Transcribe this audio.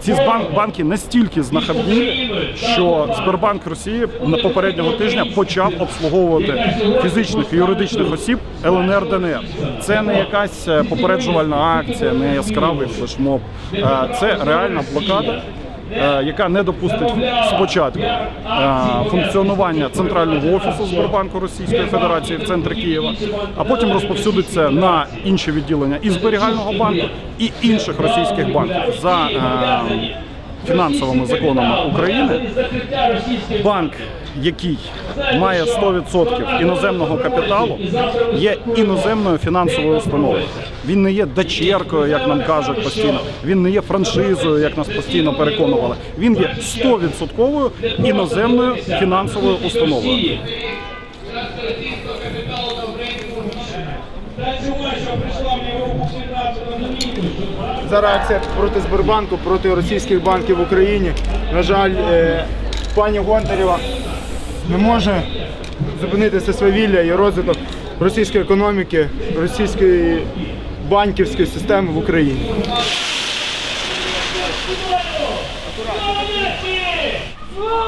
Ці банки настільки знахабні, що Сбербанк Росії на попереднього тижня почав обслуговувати фізичних і юридичних осіб ЛНР ДНР. Це не якась е, попереджувальна акція, не яскравий флешмоб. Е, Це реальна блокада. Е, Яка не допустить спочатку е, функціонування центрального офісу Сбербанку Російської Федерації в центрі Києва, а потім розповсюдиться на інші відділення і зберігального банку, і інших російських банків за е, фінансовими законами України. Банк, який має 100% іноземного капіталу, є іноземною фінансовою установою. Він не є дочеркою, як нам кажуть постійно. Він не є франшизою, як нас постійно переконували. Він є 100% іноземною фінансовою установою. Зараз акція проти Сбербанку, проти російських банків в Україні. На жаль, е, пані Гонтарєва не може зупинити це свавілля і розвиток російської економіки, російської банківської системи в Україні. Слава!